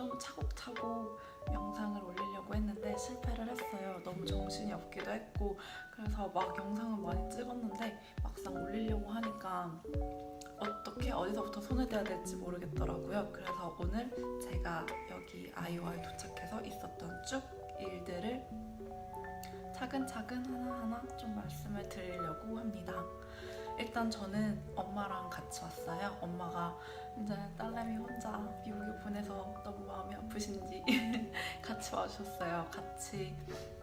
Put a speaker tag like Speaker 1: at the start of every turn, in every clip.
Speaker 1: 좀 차곡차곡 영상을 올리려고 했는데 실패를 했어요. 너무 정신이 없기도 했고 그래서 막 영상을 많이 찍었는데 막상 올리려고 하니까 어떻게 어디서부터 손을 대야 될지 모르겠더라고요. 그래서 오늘 제가 여기 아이오아에 도착해서 있었던 쭉 일들을 차근차근 하나하나 좀 말씀을 드리려고 합니다. 일단 저는 엄마랑 같이 왔어요. 엄마가 이제 딸내미 혼자 미국에 보내서 너무 마음이 아프신지 같이 와주셨어요. 같이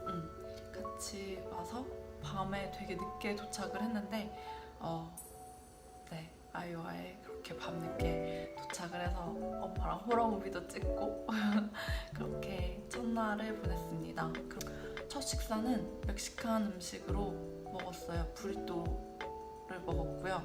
Speaker 1: 음, 같이 와서 밤에 되게 늦게 도착을 했는데 어, 네 아이오아에 그렇게 밤늦게 도착을 해서 엄마랑 호러무비도 찍고 그렇게 첫날을 보냈습니다. 첫 식사는 멕시칸 음식으로 먹었어요. 브리또 를 먹었고요.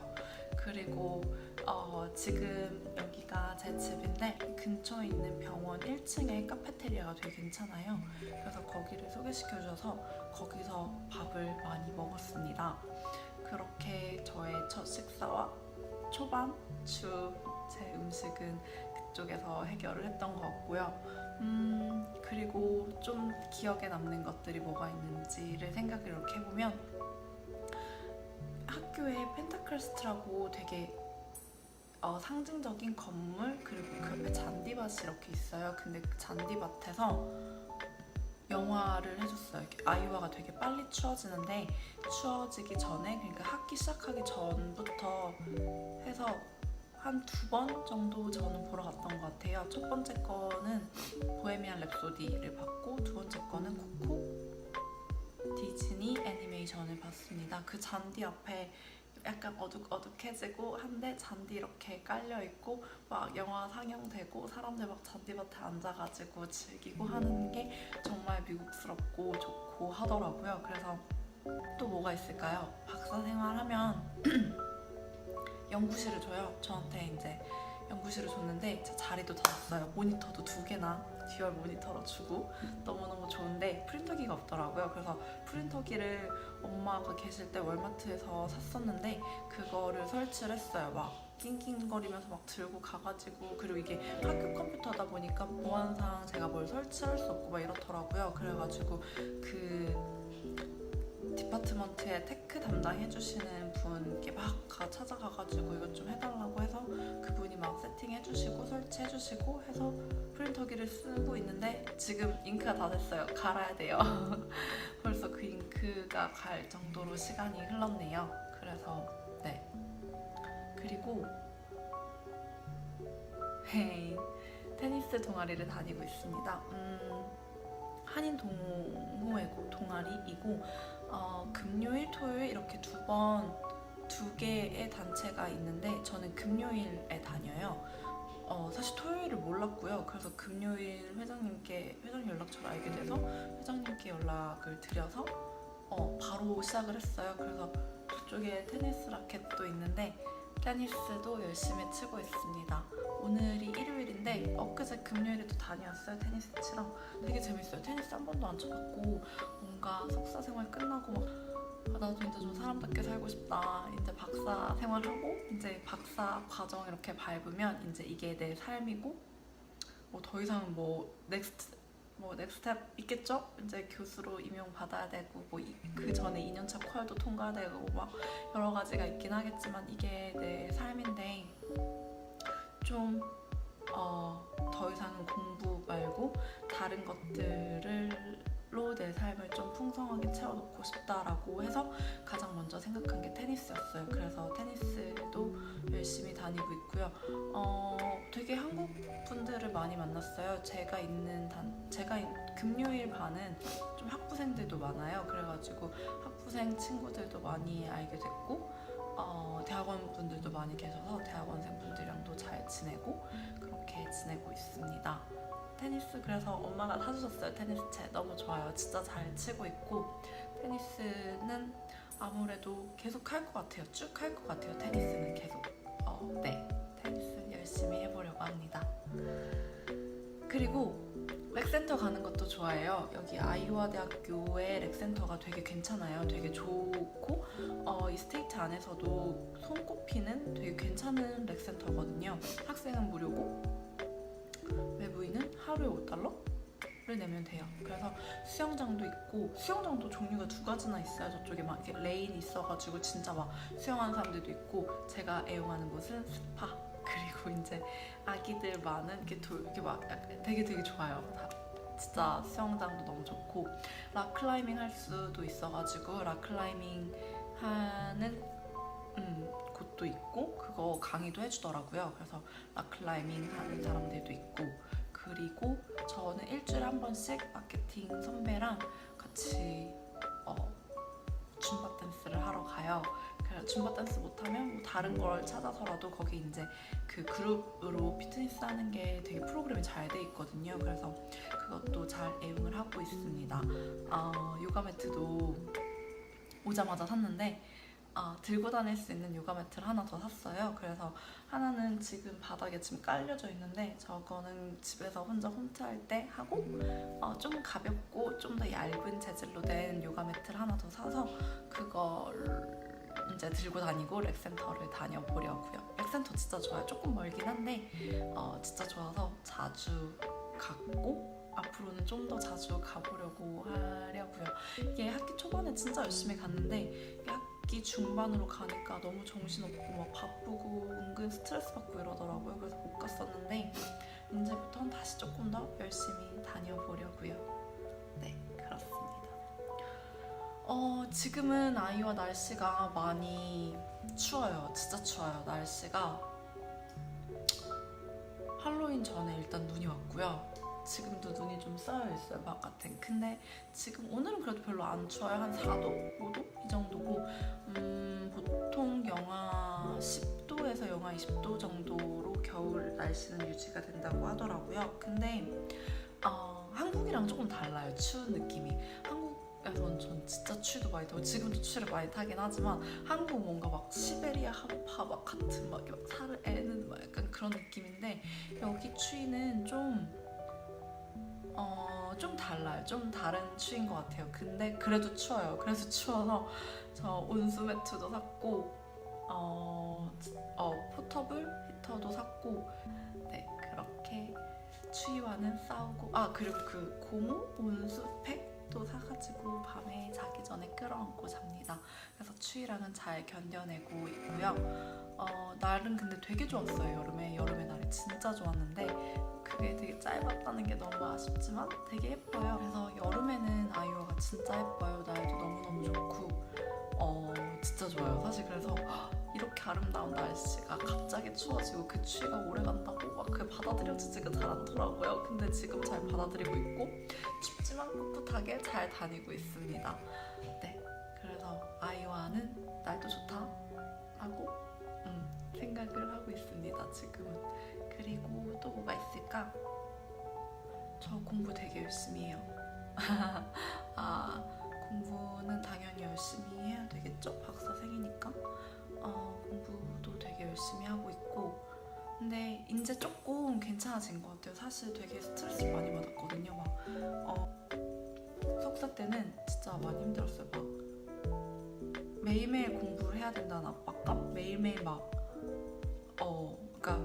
Speaker 1: 그리고 어, 지금 여기가 제 집인데 근처에 있는 병원 1층에 카페테리아가 되게 괜찮아요. 그래서 거기를 소개시켜 주셔서 거기서 밥을 많이 먹었습니다. 그렇게 저의 첫 식사와 초반 주 제 음식은 그쪽에서 해결을 했던 것 같고요. 음, 그리고 좀 기억에 남는 것들이 뭐가 있는지를 생각을 이렇게 해보면 학교에 펜타크레스트라고 되게 어, 상징적인 건물 그리고 그 옆에 잔디밭이 이렇게 있어요. 근데 그 잔디밭에서 영화를 해줬어요. 아이와가 되게 빨리 추워지는데 추워지기 전에 그러니까 학기 시작하기 전부터 해서 한 두 번 정도 저는 보러 갔던 것 같아요. 첫 번째 거는 보헤미안 랩소디를 봤고 두 번째 거는 코코 디즈니 애니메이션을 봤습니다. 그 잔디 앞에 약간 어둑어둑해지고 한데 잔디 이렇게 깔려 있고 막 영화 상영되고 사람들 막 잔디밭에 앉아가지고 즐기고 하는 게 정말 미국스럽고 좋고 하더라고요. 그래서 또 뭐가 있을까요? 박사 생활하면 연구실을 줘요. 저한테 이제 연구실을 줬는데 제 자리도 다 줬어요. 모니터도 두 개나 듀얼 모니터로 주고 너무너무 좋은데 프린터기가 없더라고요. 그래서 프린터기를 엄마가 계실 때 월마트에서 샀었는데 그거를 설치를 했어요. 막 낑낑거리면서 막 들고 가가지고 그리고 이게 학교 컴퓨터다 보니까 보안상 제가 뭘 설치할 수 없고 막 이렇더라고요. 그래가지고 그 디파트먼트에 테크 담당해주시는 분께 막 가- 찾아가가지고 이것 좀 해달라고 해서 그분이 막 세팅해주시고 설치해주시고 해서 프린터기를 쓰고 있는데 지금 잉크가 다 됐어요. 갈아야 돼요. 벌써 그 잉크가 갈 정도로 시간이 흘렀네요. 그래서 네. 그리고 헤이 테니스 동아리를 다니고 있습니다. 음, 한인 동호회 동아리이고 어, 금요일, 토요일 이렇게 두 번 두 개의 단체가 있는데 저는 금요일에 다녀요. 어, 사실 토요일을 몰랐고요. 그래서 금요일 회장님께 회장 연락처를 알게 돼서 회장님께 연락을 드려서 어, 바로 시작을 했어요. 그래서 그쪽에 테니스 라켓도 있는데 테니스도 열심히 치고 있습니다. 오늘이 일요일인데 엊그제 금요일에도 다녀왔어요 테니스 치러. 되게 재밌어요. 테니스 한 번도 안 쳐봤고 뭔가 석사 생활 끝나고 막 아, 나도 이제 좀 사람답게 살고 싶다. 이제 박사 생활하고 이제 박사 과정 이렇게 밟으면 이제 이게 내 삶이고 뭐 더 이상 뭐 넥스트 뭐 넥스텝 있겠죠? 이제 교수로 임용 받아야 되고 뭐 그 전에 2년차 퀄도 통과되고 막 여러 가지가 있긴 하겠지만 이게 내 삶인데 좀 어, 더 이상은 공부 말고 다른 것들로 내 삶을 좀 풍성하게 채워놓고 싶다라고 해서 가장 먼저 생각한 게 테니스였어요. 그래서 테니스도 열심히 다니고 있고요. 어, 되게 한국 분들을 많이 만났어요. 제가 있는 단, 제가 있- 금요일 반은 좀 학부생들도 많아요. 그래가지고 학부생 친구들도 많이 알게 됐고 어, 대학원 분들도 많이 계셔서 대학원생 분들이랑도 잘 지내고 그렇게 지내고 있습니다. 테니스 그래서 엄마가 사주셨어요. 테니스 채 너무 좋아요. 진짜 잘 치고 있고 테니스는 아무래도 계속 할 것 같아요. 쭉 할 것 같아요. 테니스는 계속. 어, 네. 테니스 열심히 해보려고 합니다. 그리고 렉센터 가는 것도 좋아해요 여기 아이오와 대학교의 렉센터가 되게 괜찮아요 되게 좋고 어, 이 스테이트 안에서도 손꼽히는 되게 괜찮은 렉센터거든요 학생은 무료고 외부인은 하루에 5달러 를 내면 돼요. 그래서 수영장도 있고 수영장도 종류가 두 가지나 있어요. 저쪽에 막 이렇게 레인이 있어가지고 진짜 막 수영하는 사람들도 있고 제가 애용하는 곳은 스파 그리고 이제 아기들 많은 이렇게 돌 이렇게 막 되게 되게 좋아요. 다 진짜 수영장도 너무 좋고 락클라이밍 할 수도 있어가지고 락클라이밍 하는 음, 곳도 있고 그거 강의도 해주더라고요. 그래서 락클라이밍 하는 사람들도 있고 그리고 저는 일주일에 한 번씩 마케팅 선배랑 같이 어, 줌바 댄스를 하러 가요. 줌바 댄스 못하면 뭐 다른 걸 찾아서라도 거기 이제 그 그룹으로 피트니스 하는 게 되게 프로그램이 잘 돼 있거든요. 그래서 그것도 잘 애용을 하고 있습니다. 어, 요가 매트도 오자마자 샀는데 어, 들고 다닐 수 있는 요가 매트를 하나 더 샀어요. 그래서 하나는 지금 바닥에 지금 깔려져 있는데 저거는 집에서 혼자 홈트 할 때 하고 어, 좀 가볍고 좀 더 얇은 재질로 된 요가 매트를 하나 더 사서 그걸 이제 들고 다니고 렉센터를 다녀보려고요. 렉센터 진짜 좋아요. 조금 멀긴 한데 어, 진짜 좋아서 자주 갔고 앞으로는 좀 더 자주 가보려고 하려고요. 이게 학기 초반에 진짜 열심히 갔는데 학기 중반으로 가니까 너무 정신없고 막 바쁘고 은근 스트레스 받고 이러더라고요. 그래서 못 갔었는데 이제부터는 다시 조금 더 열심히 어, 지금은 아이와 날씨가 많이 추워요. 진짜 추워요. 날씨가 할로윈 전에 일단 눈이 왔고요. 지금도 눈이 좀 쌓여 있어요 바깥엔. 근데 지금 오늘은 그래도 별로 안 추워요. 한 4도, 5도 이 정도고 음, 보통 영하 10도에서 영하 20도 정도로 겨울 날씨는 유지가 된다고 하더라고요. 근데 어, 한국이랑 조금 달라요. 추운 느낌이. 한국 에선 전 진짜 추위도 많이 타고 지금도 추위를 많이 타긴 하지만 한국은 뭔가 막 시베리아 한파 막 같은 막 살을 애는 막 약간 그런 느낌인데 여기 추위는 좀 어, 좀 달라요. 좀 다른 추위인 것 같아요. 근데 그래도 추워요. 그래서 추워서 저 온수 매트도 샀고, 어, 어, 포터블 히터도 샀고, 네, 그렇게 추위와는 싸우고, 아, 그리고 그 고무 온수팩 도 사가지고 밤에 자기 전에 끌어안고 잡니다. 그래서 추위랑은 잘 견뎌내고 있고요. 어, 날은 근데 되게 좋았어요, 여름에. 여름에 날이 진짜 좋았는데, 그게 되게 짧았다는 게 너무 아쉽지만 되게 예뻐요. 그래서 여름에는 아이오가 진짜 예뻐요. 날도 너무 너무 좋고 어 진짜 좋아요. 사실 그래서 이렇게 아름다운 날씨가 갑자기 추워지고 그 추위가 오래 간다고 막그 받아들여지지가 잘 않더라고요. 근데 지금 잘 받아들이고 있고 춥지만 꿋꿋하게 잘 다니고 있습니다. 네, 그래서 아이와는 날도 좋다 라고 음, 생각을 하고 있습니다. 지금은. 그리고 또 뭐가 있을까? 저 공부 되게 열심히 해요. 아, 공부는 당연히 열심히 근데 이제 조금 괜찮아진 것 같아요. 사실 되게 스트레스 많이 받았거든요. 막, 어, 석사 때는 진짜 많이 힘들었어요. 막, 매일매일 공부를 해야 된다는 압박감? 매일매일 막, 어, 그니까,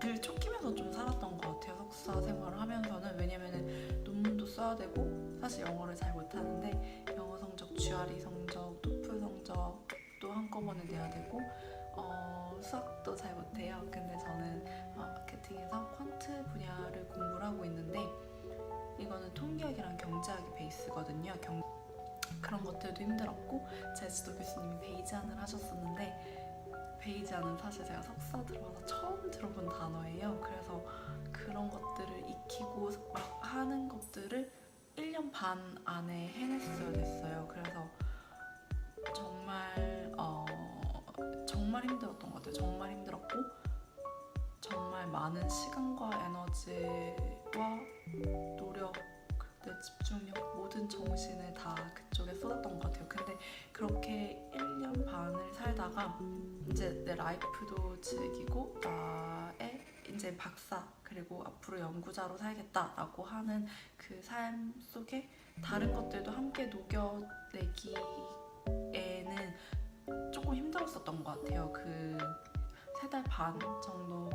Speaker 1: 늘 쫓기면서 좀 살았던 것 같아요 석사 생활을 하면서는 왜냐면은 논문도 써야 되고 사실 영어를 잘 못하는데 영어 성적, GRE 성적, 토플 성적도 한꺼번에 내야 되고 어, 수학도 잘 못해요 근데 저는 어, 마케팅에서 퀀트 분야를 공부를 하고 있는데 이거는 통계학이랑 경제학이 베이스거든요 경... 그런 것들도 힘들었고 제 지도 교수님이 베이지안을 하셨었는데 베이지안은 사실 제가 석사 들어와서 처음 들어본 단어예요. 그래서 그런 것들을 익히고 막 하는 것들을 1년 반 안에 해냈어야 됐어요. 그래서 정말 어, 정말 힘들었던 것 같아요. 정말 힘들었고 정말 많은 시간과 에너지와 노력 내 집중력 모든 정신을 다 그쪽에 쏟았던 것 같아요. 근데 그렇게 1년 반을 살다가 이제 내 라이프도 즐기고 나의 이제 박사 그리고 앞으로 연구자로 살겠다라고 하는 그 삶 속에 다른 것들도 함께 녹여내기 것 같아요. 그 세 달 반 정도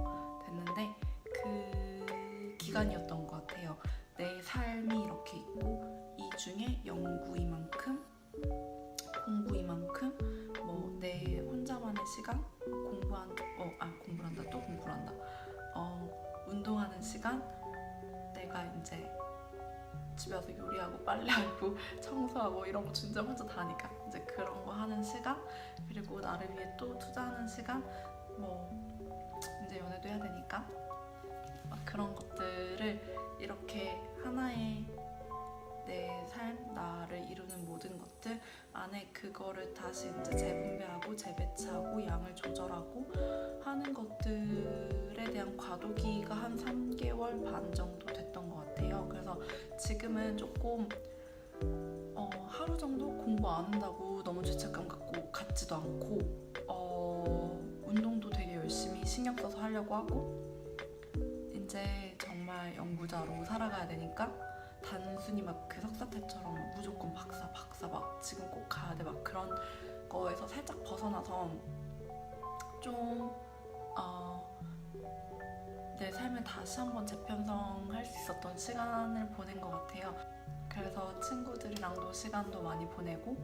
Speaker 1: 됐는데 그 기간이었던 것 같아요. 내 삶이 이렇게 있고 이 중에 연구 이만큼, 공부 이만큼, 뭐 내 혼자만의 시간, 공부한 어아 공부를 한다 또 공부를 한다. 어 운동하는 시간, 내가 이제 집에 와서 요리하고 빨래하고 청소하고 이런 거 진짜 혼자 다 하니까 그런 거 하는 시간 그리고 나를 위해 또 투자하는 시간 뭐 이제 연애도 해야 되니까 막 그런 것들을 이렇게 하나의 내 삶, 나를 이루는 모든 것들 안에 그거를 다시 이제 재분배하고 재배치하고 양을 조절하고 하는 것들에 대한 과도기가 한 3개월 반 정도 됐던 것 같아요. 그래서 지금은 조금 어, 하루 정도 공부 안 한다고 너무 죄책감 갖고 같지도 않고 어, 운동도 되게 열심히 신경 써서 하려고 하고 이제 정말 연구자로 살아가야 되니까 단순히 막 그 석사태처럼 무조건 박사 박사 막 지금 꼭 가야 돼 막 그런 거에서 살짝 벗어나서 좀 어, 내 삶을 다시 한번 재편성할 수 있었던 시간을 보낸 것 같아요. 그래서 친구들이랑도 시간도 많이 보내고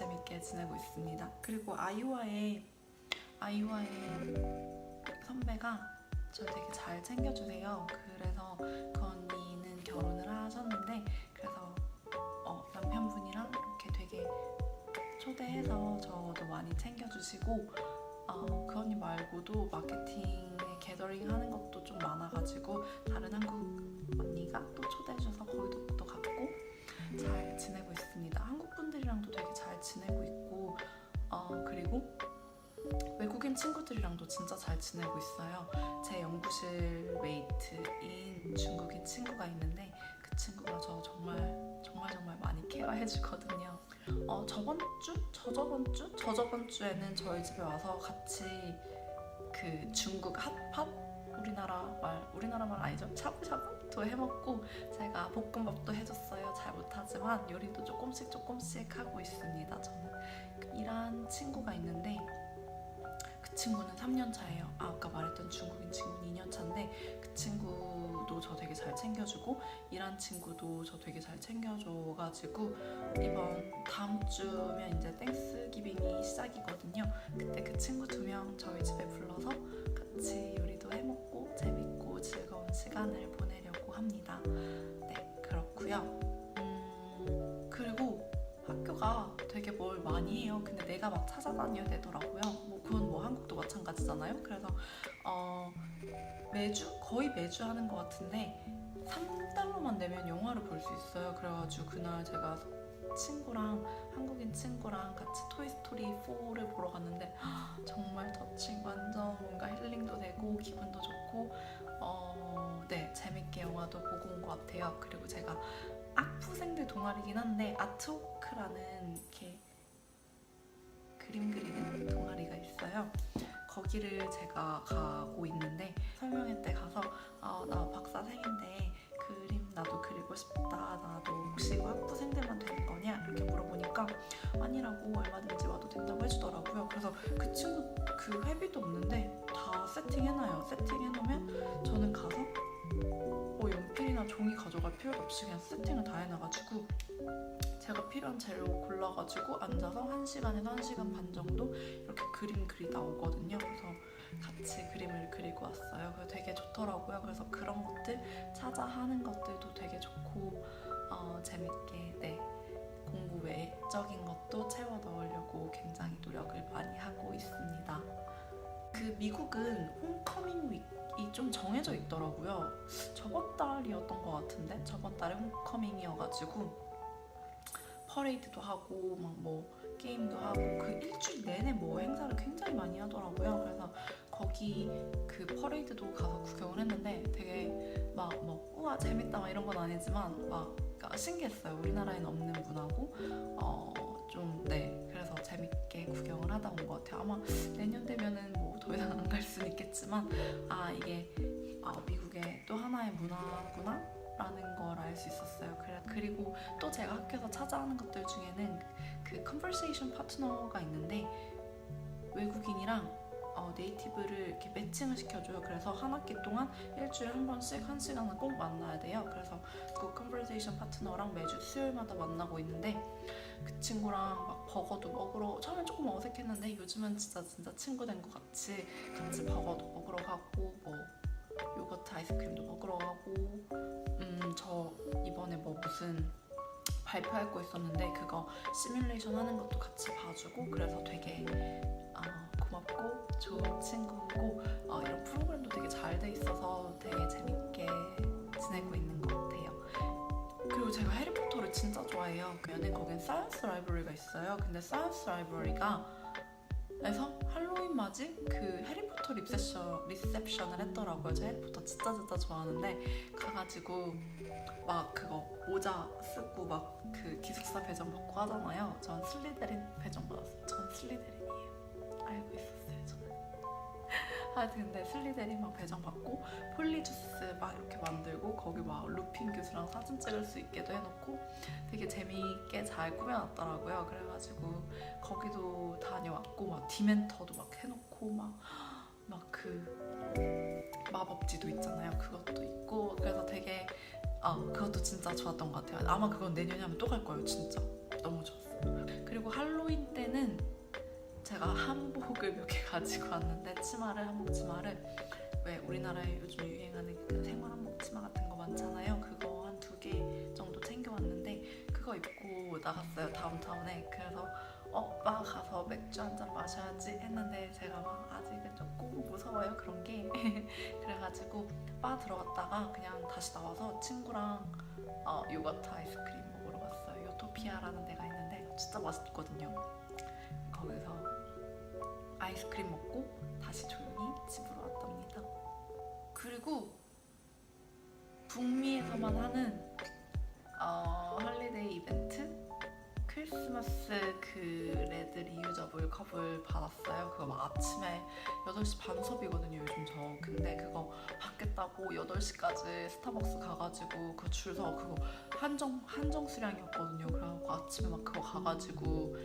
Speaker 1: 재밌게 지내고 있습니다. 그리고 아이와의 아이와의 선배가 저를 되게 잘 챙겨주세요. 그래서 그 언니는 결혼을 하셨는데 그래서 어, 남편분이랑 이렇게 되게 초대해서 저도 많이 챙겨주시고 어, 그 언니 말고도 마케팅에 게더링 하는 것도 좀 많아가지고 다른 한국 언니가 또 초대해줘서 거기도 또 갔고 잘 지내고 있습니다. 한국 분들이랑도 되게 잘 지내고 있고 어, 그리고 외국인 친구들이랑도 진짜 잘 지내고 있어요. 제 연구실 메이트인 중국인 친구가 있는데 그 친구가 저 정말 정말 정말 많이 케어해 주거든요. 어 저번 주, 저저번 주, 저저번 주에는 저희 집에 와서 같이 그 중국 핫팟 우리나라 말 우리나라 말 아니죠? 샤브샤브 도 해먹고 제가 볶음밥도 해줬어요. 잘 못하지만 요리도 조금씩 조금씩 하고 있습니다. 저는 이란 친구가 있는데 그 친구는 3년 차예요. 아, 아까 말했던 중국인 친구는 2년 차인데 그 친구도 저 되게 잘 챙겨주고 이란 친구도 저 되게 잘 챙겨줘가지고 이번 다음 주면 이제 땡스 기빙이 시작이거든요. 그때 그 친구 두 명 저희 집에 불러 합니다. 네, 그렇고요. 음, 그리고 학교가 되게 뭘 많이 해요. 근데 내가 막 찾아다녀야 되더라고요. 뭐 그건 뭐 한국도 마찬가지잖아요. 그래서 어, 매주 거의 매주 하는 것 같은데 3달러만 내면 영화를 볼 수 있어요. 그래가지고 그날 제가 친구랑 한국인 친구랑 같이 토이스토리 4를 보러 갔는데 정말 터칭 완전 뭔가 힐링도 되고 기분도 좋고 어, 네 재밌게 영화도 보고 온 것 같아요. 그리고 제가 악부생들 동아리긴 한데 아트워크라는 이렇게 그림 그리는 동아리가 있어요. 거기를 제가 가고 있는데 설명회 때 가서 아, 나 박사생인데 그림 나도 그리고 싶다. 나도 혹시 학부생들만 되는 거냐? 이렇게 물어보니까 아니라고 얼마든지 와도 된다고 해주더라고요. 그래서 그 친구 그 회비도 없는데 다 세팅해놔요. 세팅해놓으면 저는 가서 뭐 연필이나 종이 가져갈 필요도 없이 그냥 세팅을 다 해놔가지고 제가 필요한 재료 골라가지고 앉아서 1시간에서 1시간 반 정도 이렇게 그림 그리다 오거든요. 그래서 같이 그림을 그리고 왔어요. 그래서 되게 좋더라고요. 그래서 그런 것들 찾아 하는 것들도 되게 좋고 어, 재밌게 네 공부 외적인 것도 채워 넣으려고 굉장히 노력을 많이 하고 있습니다. 그 미국은 홈커밍 윅이 좀 정해져 있더라고요. 저번 달이었던 것 같은데 저번 달에 홈커밍이어가지고 퍼레이드도 하고 막 뭐 게임도 하고 그 일주일 내내 뭐 행사를 굉장히 많이 하더라고요. 그래서 거기 그 퍼레이드도 가서 구경을 했는데 되게 막 뭐 우와 재밌다 막 이런 건 아니지만 막 그러니까 신기했어요. 우리나라에는 없는 문화고 어좀네 재밌게 구경을 하다 온 것 같아요. 아마 내년 되면은 뭐 더 이상 안 갈 수는 있겠지만 아 이게 아, 미국의 또 하나의 문화구나. 라는 걸 알 수 있었어요. 그리고 또 제가 학교에서 찾아하는 것들 중에는 그 컨버세이션 파트너가 있는데 외국인이랑 어, 어, 네이티브를 이렇게 매칭을 시켜줘요. 그래서 한 학기 동안 일주일에 한 번씩 한 시간은 꼭 만나야 돼요. 그래서 그 컨버세이션 파트너랑 매주 수요일마다 만나고 있는데 그 친구랑 막 버거도 먹으러 처음엔 조금 어색했는데 요즘은 진짜 진짜 친구 된 것 같이 같이 버거도 먹으러 가고 뭐 요거트 아이스크림도 먹으러 가고 음 저 이번에 뭐 무슨 발표할 거 있었는데 그거 시뮬레이션 하는 것도 같이 봐주고 그래서 되게 어, 고맙고 좋은 친구고 어, 이런 프로그램도 되게 잘 돼 있어서 되게 재밌게 지내고 있는 것 같아요. 그리고 제가 해리포터 를 진짜 좋아해요. 그러면 거긴 사이언스 라이브러리가 있어요. 근데 사이언스 라이브러리가 에서 할로윈 맞이 그 해리포터 리셉션, 리셉션을 했더라고요. 저 해리포터 진짜 진짜 좋아하는데 가가지고 막 그거 모자 쓰고 막 그 기숙사 배정 받고 하잖아요. 전 슬리데린 배정 받았어요. 전 슬리데린이에요. 알고 있었어요, 저는. 하여튼 근데 슬리데린 막 배정 받고 폴리주스 막 이렇게 만들고 거기 막 루핀 교수랑 사진 찍을 수 있게도 해놓고 되게 재미있게 잘 꾸며놨더라고요. 그래가지고 거기도 다녀왔고 막 디멘터도 막 해놓고 막 막 그 마법지도 있잖아요. 그것도 있고 그래서 되게 아 그것도 진짜 좋았던 것 같아요. 아마 그건 내년에 하면 또 갈 거예요. 진짜 너무 좋았어요. 그리고 할로윈 때는 제가 한복을 몇 개 가지고 왔는데 치마를 한복 치마를 왜 우리나라에 요즘 유행하는 그 생활 한복 치마 같은 거 많잖아요. 그거 한 두 개 정도 챙겨왔는데 그거 입고 나갔어요 다운타운에. 그래서 어빠 가서 맥주 한 잔 마셔야지 했는데 제가 막 아직은 조금 무서워요 그런 게 그래가지고 바 들어갔다가 그냥 다시 나와서 친구랑 어, 요거트 아이스크림 먹으러 갔어요. 요토피아라는 데가 있는데 진짜 맛있거든요. 거기서 아이스크림 먹고 다시 조용히 집으로 왔답니다. 그리고 북미에서만 하는 어, 헐리데이 이벤트 크리스마스 그 레드 리유저블 컵을 받았어요. 그거 막 아침에 8시 반 수업이거든요, 요즘 저. 근데 그거 받겠다고 8시까지 스타벅스 가가지고 그 줄서 그거 한정, 한정 수량이었거든요. 그래갖고 아침에 막 그거 가가지고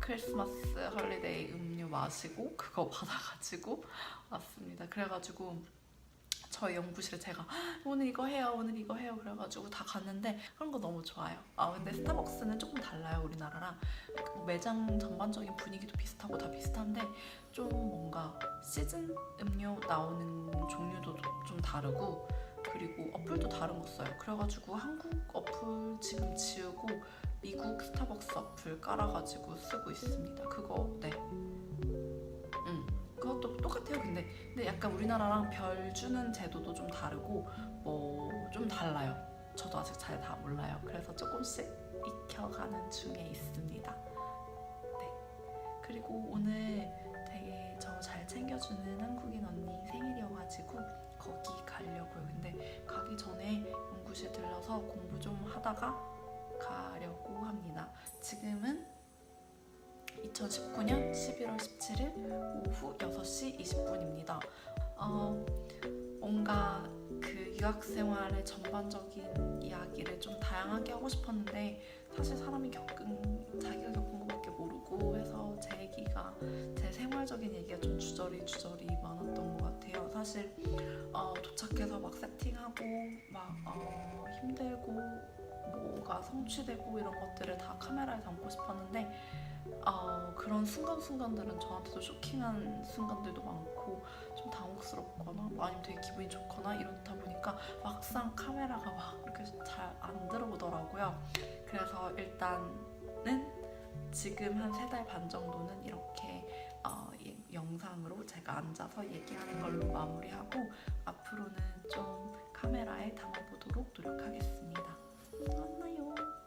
Speaker 1: 크리스마스 헐리데이 음료 마시고 그거 받아가지고 왔습니다. 그래가지고 저희 연구실에 제가 오늘 이거 해요, 오늘 이거 해요 그래가지고 다 갔는데 그런 거 너무 좋아요. 아 근데 스타벅스는 조금 달라요 우리나라랑 뭐 매장 전반적인 분위기도 비슷하고 다 비슷한데 좀 뭔가 시즌 음료 나오는 종류도 좀 다르고 그리고 어플도 다른 거 써요. 그래가지고 한국 어플 지금 지우고 미국 스타벅스 어플 깔아가지고 쓰고 있습니다. 그거 네. 음 그것도 똑같아요. 근데 근데 약간 우리나라랑 별 주는 제도도 좀 다르고 뭐 좀 달라요. 저도 아직 잘 다 몰라요. 그래서 조금씩 익혀가는 중에 있습니다. 네. 그리고 오늘 되게 저 잘 챙겨주는 한국인 언니 생일이어가지고 거기 가려고요. 근데 가기 전에 연구실 들러서 공부 좀 하다가 가려고 합니다. 지금은 2019년 11월 17일 오후 6시 20분입니다. 어, 뭔가 그 유학 생활의 전반적인 이야기를 좀 다양하게 하고 싶었는데 사실 사람이 겪은 자기가 겪은 것밖에 모르고 해서 제 얘기가 제 생활적인 얘기가 좀 주저리 주저리 많았던 것 같아요. 사실 어, 도착해서 막 세팅하고 막 어, 힘들고 뭐가 성취되고 이런 것들을 다 카메라에 담고 싶었는데 어, 그런 순간순간들은 저한테도 쇼킹한 순간들도 많고 좀 당혹스럽거나 아니면 되게 기분이 좋거나 이렇다 보니까 막상 카메라가 막 이렇게 잘 안 들어오더라고요. 그래서 일단은 지금 한 세 달 반 정도는 이렇게 어, 이- 영상으로 제가 앉아서 얘기하는 걸로 마무리하고 앞으로는 좀 카메라에 담아보도록 노력하겠습니다. 만나요.